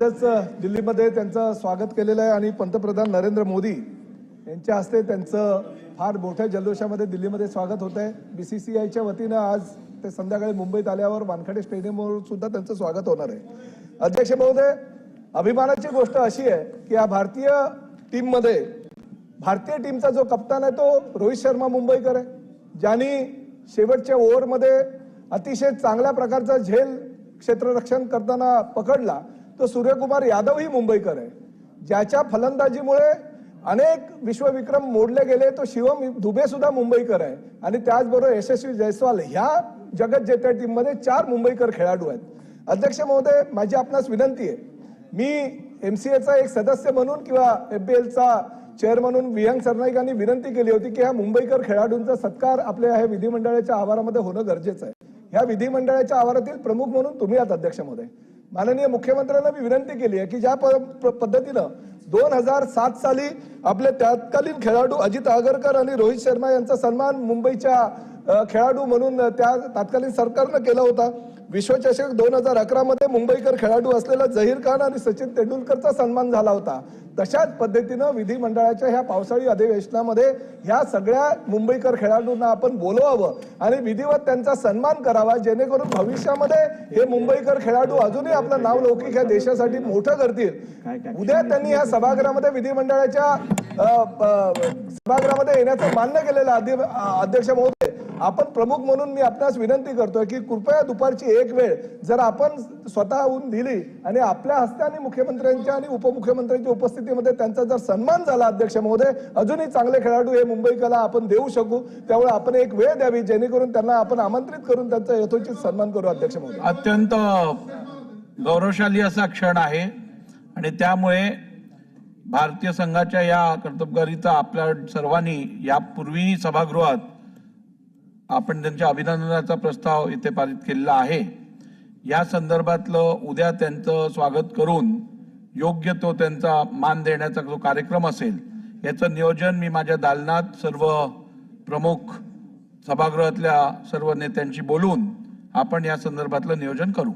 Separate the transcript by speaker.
Speaker 1: नुकतंच दिल्लीमध्ये त्यांचं स्वागत केलेलं आहे आणि पंतप्रधान नरेंद्र मोदी यांच्या हस्ते त्यांचं फार मोठ्या जल्लोषामध्ये दिल्लीमध्ये स्वागत होत आहे बी सी सी आयच्या वतीनं आज ते संध्याकाळी मुंबईत आल्यावर वानखडे स्टेडियमवर सुद्धा त्यांचं स्वागत होणार आहे. अध्यक्ष महोदय अभिमानाची गोष्ट अशी आहे की या भारतीय टीममध्ये भारतीय टीमचा जो कप्तान आहे तो रोहित शर्मा मुंबईकर आहे ज्यांनी शेवटच्या ओव्हरमध्ये अतिशय चांगल्या प्रकारचा झेल क्षेत्ररक्षण करताना पकडला. तो सूर्यकुमार यादव ही मुंबईकर आहे. ज्याच्या फलंदाजीमुळे अनेक विश्वविक्रम मोडले गेले तो शिवम दुबे सुद्धा मुंबईकर आहे. आणि त्याचबरोबर यशस्वी जयस्वाल ह्या जगत जेत्या टीममध्ये चार मुंबईकर खेळाडू आहेत. अध्यक्ष महोदय माझी आपणास विनंती आहे. मी एमसीएचा एक सदस्य म्हणून किंवा एफबीएलचा चेअर म्हणून विहंग सरनाईकांनी विनंती केली होती की ह्या मुंबईकर खेळाडूंचा सत्कार आपल्या ह्या विधिमंडळाच्या आवारामध्ये होणं गरजेचं आहे. ह्या विधिमंडळाच्या आवारातील प्रमुख म्हणून तुम्ही आहात अध्यक्ष महोदय. माननीय मुख्यमंत्र्यांना मी विनंती केली आहे की ज्या प- पद्धतीनं दोन हजार सात साली आपले तत्कालीन खेळाडू अजित आगरकर आणि रोहित शर्मा यांचा सन्मान मुंबईच्या खेळाडू म्हणून त्या तत्कालीन सरकारनं केला होता. विश्वचषक दोन हजार अकरामध्ये मुंबईकर खेळाडू असलेला जहीर खान आणि सचिन तेंडुलकरचा सन्मान झाला होता. तशाच पद्धतीनं विधिमंडळाच्या ह्या पावसाळी अधिवेशनामध्ये ह्या सगळ्या मुंबईकर खेळाडूंना आपण बोलवावं आणि विधिवत त्यांचा सन्मान करावा जेणेकरून भविष्यामध्ये हे मुंबईकर खेळाडू अजूनही आपलं नाव लौकिक ह्या देशासाठी मोठं करतील. उद्या त्यांनी ह्या सभागृहामध्ये विधिमंडळाच्या सभागृहामध्ये येण्याचं मान्य केलेलं अध्यक्ष महोदय आपण प्रमुख म्हणून मी आपणास विनंती करतोय की कृपया दुपारची एक वेळ जर आपण स्वतःहून दिली आणि आपल्या हस्ते आणि मुख्यमंत्र्यांच्या आणि उपमुख्यमंत्र्यांच्या उपस्थितीमध्ये त्यांचा जर सन्मान झाला अध्यक्ष महोदय अजूनही चांगले खेळाडू हे मुंबईकला आपण देऊ शकू. त्यामुळे आपण एक वेळ द्यावी जेणेकरून त्यांना आपण आमंत्रित करून त्यांचा यथोचित सन्मान करू अध्यक्ष महोदय.
Speaker 2: अत्यंत गौरवशाली असा क्षण आहे आणि त्यामुळे भारतीय संघाच्या या कर्तबगारीचा आपल्या सर्वांनी यापूर्वी सभागृहात आपण त्यांच्या अभिनंदनाचा प्रस्ताव इथे पारित केलेला आहे. या संदर्भातलं उद्या त्यांचं स्वागत करून योग्य तो त्यांचा मान देण्याचा जो कार्यक्रम असेल याचं नियोजन मी माझ्या दालनात सर्व प्रमुख सभागृहातल्या सर्व नेत्यांशी बोलून आपण या संदर्भातलं नियोजन करू.